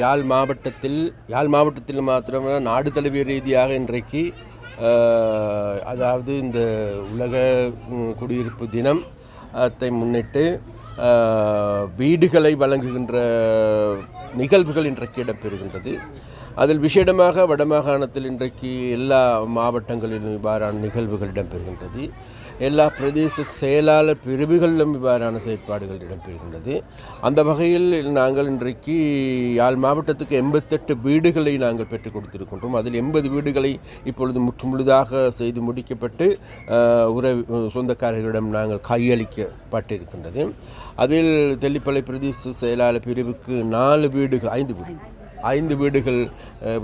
யாழ் மாவட்டத்தில் யாழ் மாவட்டத்தில் மாத்திரமல்ல நாடு தழுவிய ரீதியாக இன்றைக்கு அதாவது இந்த உலக குடியிருப்பு தினம் அத்தை முன்னிட்டு வீடுகளை வழங்குகின்ற நிகழ்வுகள் இன்றைக்கு இடம்பெறுகின்றது. அதில் விசேடமாக வடமாகாணத்தில் இன்றைக்கு எல்லா மாவட்டங்களிலும் இவ்வாறான நிகழ்வுகள் இடம்பெறுகின்றது. எல்லா பிரதேச செயலாளர் பிரிவுகளிலும் இவ்வாறான செயற்பாடுகள் இடம்பெறுகின்றது. அந்த வகையில் நாங்கள் இன்றைக்கு யாழ் மாவட்டத்துக்கு எண்பத்தெட்டு வீடுகளை நாங்கள் பெற்றுக் கொடுத்திருக்கின்றோம். அதில் எண்பது வீடுகளை இப்பொழுது முற்றுமுழுதாக செய்து முடிக்கப்பட்டு உறவு சொந்தக்காரர்களிடம் நாங்கள் கையளிக்கப்பட்டிருக்கின்றது. அதில் தெல்லிப்பளை பிரதேச செயலாளர் பிரிவுக்கு நாலு வீடுகள் ஐந்து வீடு ஐந்து வீடுகள்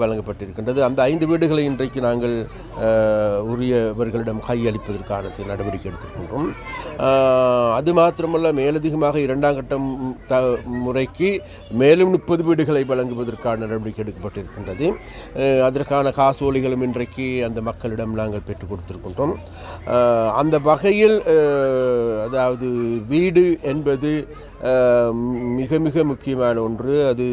வழங்கப்பட்டிருக்கின்றது. அந்த ஐந்து வீடுகளை இன்றைக்கு நாங்கள் உரியவர்களிடம் கையளிப்பதற்கான நடவடிக்கை எடுத்திருக்கின்றோம். அது மாத்திரமல்ல மேலதிகமாக இரண்டாம் கட்டம் த முறைக்கு மேலும் முப்பது வீடுகளை வழங்குவதற்கான நடவடிக்கை எடுக்கப்பட்டிருக்கின்றது. அதற்கான காசோலிகளும் இன்றைக்கு அந்த மக்களிடம் நாங்கள் பெற்றுக் கொடுத்திருக்கின்றோம். அந்த வகையில் அதாவது வீடு என்பது மிக மிக முக்கியமான ஒன்று. அது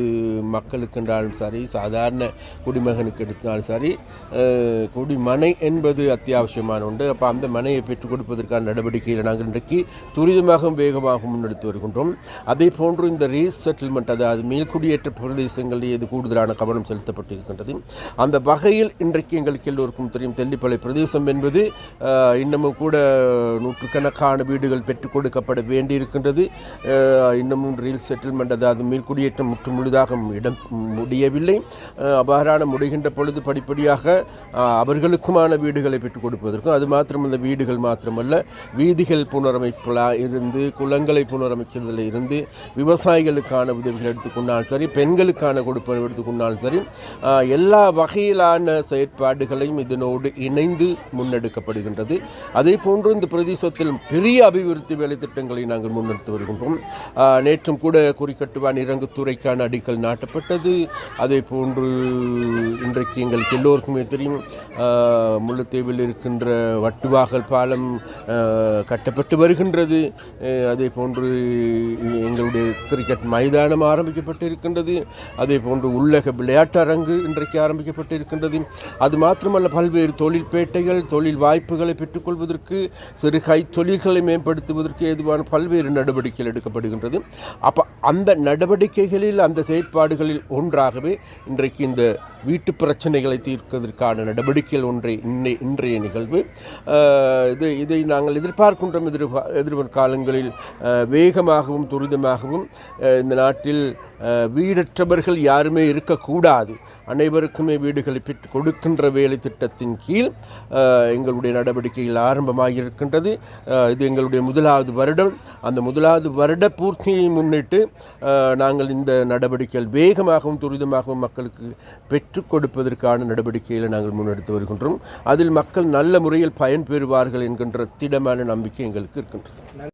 மக்களுக்கு என்றாலும் சரி சாதாரண குடிமகனுக்கு எடுத்தாலும் சரி குடிமனை என்பது அத்தியாவசியமான ஒன்று. அப்போ அந்த மனையை பெற்றுக் கொடுப்பதற்கான நடவடிக்கைகளை நாங்கள் இன்றைக்கு துரிதமாகவும் வேகமாக முன்னெடுத்து வருகின்றோம். அதே போன்று இந்த ரீசெட்டில்மெண்ட் அதாவது மேல்குடியேற்ற பிரதேசங்களில் இது கூடுதலான கவனம் செலுத்தப்பட்டிருக்கின்றது. அந்த வகையில் இன்றைக்கு எங்களுக்கு எல்லோருக்கும் தெரியும் தெல்லிப்பளை பிரதேசம் என்பது இன்னமும் கூட நூற்றுக்கணக்கான வீடுகள் பெற்றுக் கொடுக்கப்பட வேண்டியிருக்கின்றது. இன்னமும் ரீல் செட்டில்மெண்ட் அதாவது மீள்குடியேற்றம் முற்று முழுதாக இடம் முடியவில்லை. அவ்வாறான முடிகின்ற பொழுது படிப்படியாக அவர்களுக்குமான வீடுகளை பெற்றுக் கொடுப்பதற்கும் அது மாத்திரமல்ல வீடுகள் மாத்திரமல்ல வீதிகள் புனரமைப்பில் இருந்து குளங்களை புனரமைக்கிறதில் இருந்து விவசாயிகளுக்கான உதவிகள் எடுத்துக்கொண்டாலும் சரி பெண்களுக்கான கொடுப்பனை எடுத்துக்கொண்டாலும் சரி எல்லா வகையிலான செயற்பாடுகளையும் இதனோடு இணைந்து முன்னெடுக்கப்படுகின்றது. அதே போன்று இந்த பிரதேசத்தில் பெரிய அபிவிருத்தி வேலை திட்டங்களை நாங்கள் முன்னெடுத்து வருகின்றோம். நேற்றும் கூட குறிக்கட்டுவான் இறங்குத்துறைக்கான அடிக்கல் நாட்டப்பட்டது. அதே போன்று இன்றைக்கு எங்களுக்கு எல்லோருக்குமே தெரியும் ஆஹ், முல்லைத்தீவில் இருக்கின்ற வட்டுவாகல் பாலம் கட்டப்பட்டு வருகின்றது. அதே போன்று எங்களுடைய கிரிக்கெட் மைதானம் ஆரம்பிக்கப்பட்டு இருக்கின்றது அதே போன்று உள்ளக விளையாட்டு அரங்கு இன்றைக்கு ஆரம்பிக்கப்பட்டு இருக்கின்றது அது மாத்திரமல்ல பல்வேறு தொழில் பேட்டைகள் தொழில் வாய்ப்புகளை பெற்றுக்கொள்வதற்கு சிறு கை தொழில்களை மேம்படுத்துவதற்கு ஏதுவான பல்வேறு நடவடிக்கைகள் எடுக்கப்படுகின்றது அப்போ அந்த நடவடிக்கைகளில் அந்த செயற்பாடுகளில் ஒன்றாகவே இன்றைக்கு இந்த வீட்டு பிரச்சனைகளை தீர்ப்பதற்கான நடவடிக்கைகள் ஒன்றை இன்னை இன்றைய நிகழ்வு. இது இதை நாங்கள் எதிர்பார்க்கின்றோம். எதிர்பா எதிர்வரும் காலங்களில் வேகமாகவும் துரிதமாகவும் இந்த நாட்டில் வீடற்றவர்கள் யாருமே இருக்கக்கூடாது. அனைவருக்குமே வீடுகளை பெற்று கொடுக்கின்ற வேலை திட்டத்தின் கீழ் எங்களுடைய நடவடிக்கைகள் ஆரம்பமாக இருக்கின்றது இது எங்களுடைய முதலாவது வருடம். அந்த முதலாவது வருட பூர்த்தியை முன்னிட்டு நாங்கள் இந்த நடவடிக்கைகள் வேகமாகவும் துரிதமாகவும் மக்களுக்கு பெற்று பெற்றுக் கொடுப்பதற்கான நடவடிக்கைகளை நாங்கள் முன்னெடுத்து வருகின்றோம். அதில் மக்கள் நல்ல முறையில் பயன்பெறுவார்கள் என்கின்ற திடமான நம்பிக்கை எங்களுக்கு இருக்கின்றது.